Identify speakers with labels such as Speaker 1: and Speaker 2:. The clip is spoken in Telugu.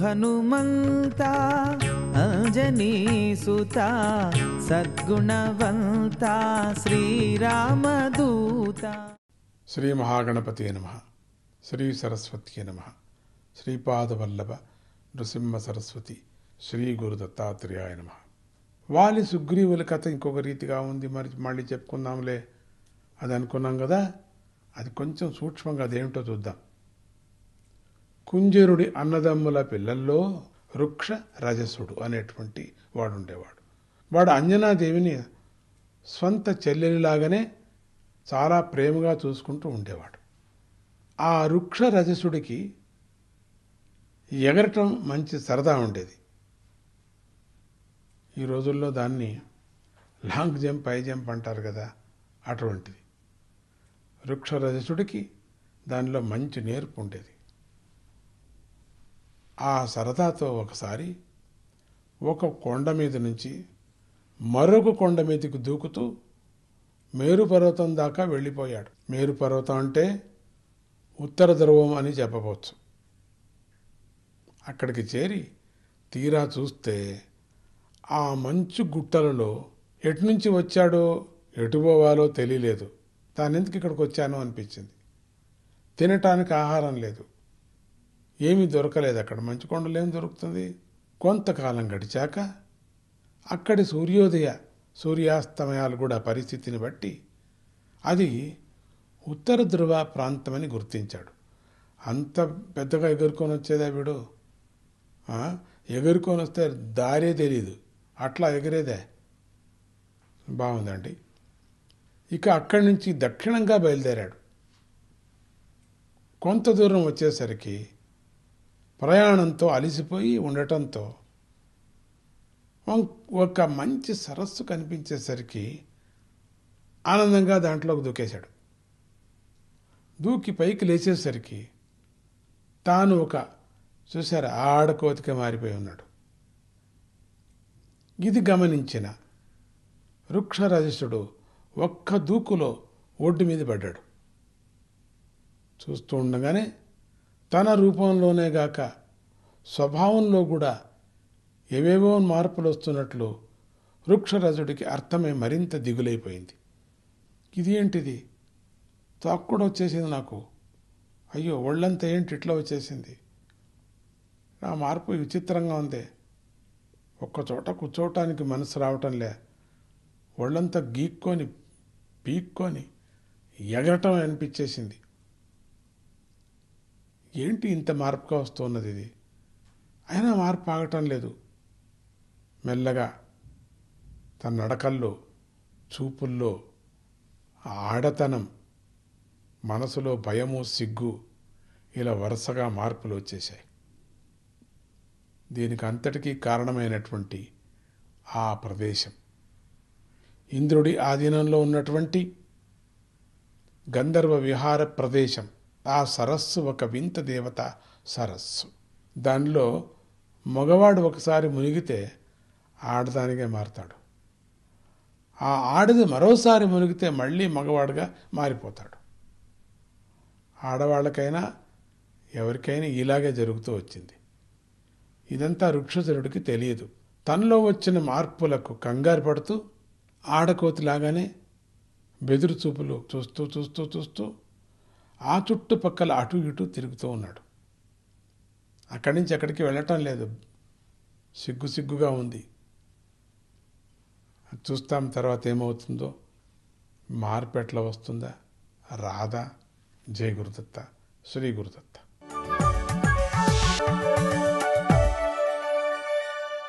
Speaker 1: హనుమంత అంజనీ సుత సద్గుణవంత శ్రీరామదూత.
Speaker 2: శ్రీ మహాగణపతి నమ శ్రీ సరస్వతి నమ శ్రీపాదవల్లభ నృసింహ సరస్వతి శ్రీ గురు దత్తాత్రేయాయ నమ. వాలి సుగ్రీవుల కథ ఇంకొక రీతిగా ఉంది మరి మళ్ళీ చెప్పుకుందాంలే. అది అనుకున్నాం కదా? అది కొంచెం సూక్ష్మంగా అదేమిటో చూద్దాం. కుంజరుడి అన్నదమ్ముల పిల్లల్లో వృక్ష రజసుడు అనేటువంటి వాడు ఉండేవాడు వాడు అంజనాదేవిని స్వంత చెల్లెలిలాగానే చాలా ప్రేమగా చూసుకుంటూ ఉండేవాడు. ఆ వృక్ష రజసుడికి ఎగరటం మంచి సరదా ఉండేది. ఈ రోజుల్లో దాన్ని లాంగ్ జంప్ హై జంప్ అంటారు కదా అటువంటిది. వృక్ష రజసుడికి దానిలో మంచి నేర్పు ఉండేది. ఆ సరదాతో ఒకసారి ఒక కొండ మీద నుంచి మరొక కొండ మీదకి దూకుతూ మేరు పర్వతం దాకా వెళ్ళిపోయాడు. మేరు పర్వతం అంటే ఉత్తర ధ్రువం అని చెప్పవచ్చు. అక్కడికి చేరి తీరా చూస్తే ఆ మంచు గుట్టలలో ఎటు నుంచి వచ్చాడో ఎటు పోవాలో తెలియలేదు. తానెందుకు ఇక్కడికి వచ్చానో అనిపించింది. తినటానికి ఆహారం లేదు. ఏమీ దొరకలేదు అక్కడ. మంచుకొండలో ఏం దొరుకుతుంది? కొంతకాలం గడిచాక అక్కడి సూర్యోదయ సూర్యాస్తమయాలు కూడా పరిస్థితిని బట్టి అది ఉత్తర ధ్రువ ప్రాంతమని గుర్తించాడు. అంత పెద్దగా ఎగురుకొని వచ్చేదా వీడు? ఎగురుకొని వస్తే దారే తెలియదు అట్లా ఎగిరేదే. బాగుందండి. ఇక అక్కడి నుంచి దక్షిణంగా బయలుదేరాడు. కొంత దూరం వచ్చేసరికి ప్రయాణంతో అలిసిపోయి ఉండటంతో ఒక మంచి సరస్సు కనిపించేసరికి ఆనందంగా దాంట్లోకి దూకేశాడు. దూకి పైకి లేచేసరికి తాను ఒక చూశారు ఆడకోతికి మారిపోయి ఉన్నాడు. ఇది గమనించిన వృక్షరజసుడు ఒక్క దూకులో ఒడ్డు మీద పడ్డాడు. చూస్తూ ఉండగానే తన రూపంలోనే గాక స్వభావంలో కూడా ఏవేవో మార్పులు వస్తున్నట్లు వృక్షరజుడికి అర్థమే మరింత దిగులైపోయింది. ఇది ఏంటిది? తాక్కుడు వచ్చేసింది నాకు. అయ్యో ఒళ్ళంతా ఏంటి? ఇట్లా వచ్చేసింది. నా మార్పు విచిత్రంగా ఉంది. ఒక్కచోట కూర్చోవటానికి మనసు రావటం లే ఒళ్ళంతా గీక్కొని పీక్కొని ఎగరటం అనిపించేసింది. ఏంటి ఇంత మార్పుగా వస్తున్నది ఇది? అయినా మార్పు ఆగటం లేదు. మెల్లగా తన నడకల్లో చూపుల్లో ఆడతనం మనసులో భయము సిగ్గు ఇలా వరుసగా మార్పులు వచ్చేసాయి దీనికి అంతటికీ కారణమైనటువంటి ఆ ప్రదేశం. ఇంద్రుడి ఆధీనంలో ఉన్నటువంటి గంధర్వ విహార ప్రదేశం. ఆ సరస్సు ఒక వింత దేవత సరస్సు. దానిలో మగవాడు ఒకసారి మునిగితే ఆడదానిగా మారతాడు. ఆ ఆడది మరోసారి మునిగితే మళ్ళీ మగవాడుగా మారిపోతాడు. ఆడవాళ్ళకైనా ఎవరికైనా ఇలాగే జరుగుతూ వచ్చింది. ఇదంతా రుక్షసురుడికి తెలియదు. తనలో వచ్చిన మార్పులకు కంగారు పడుతూ ఆడకోతిలాగానే బెదురు చూపులు చూస్తూ చూస్తూ చూస్తూ ఆ చుట్టుపక్కల అటు ఇటు తిరుగుతూ ఉన్నాడు. అక్కడి నుంచి అక్కడికి వెళ్ళటం లేదు. సిగ్గు సిగ్గుగా ఉంది. చూస్తాం తర్వాత ఏమవుతుందో. మార్పు ఎట్లా వస్తుందా? రాధా జయ గురుదత్త శ్రీ గురుదత్త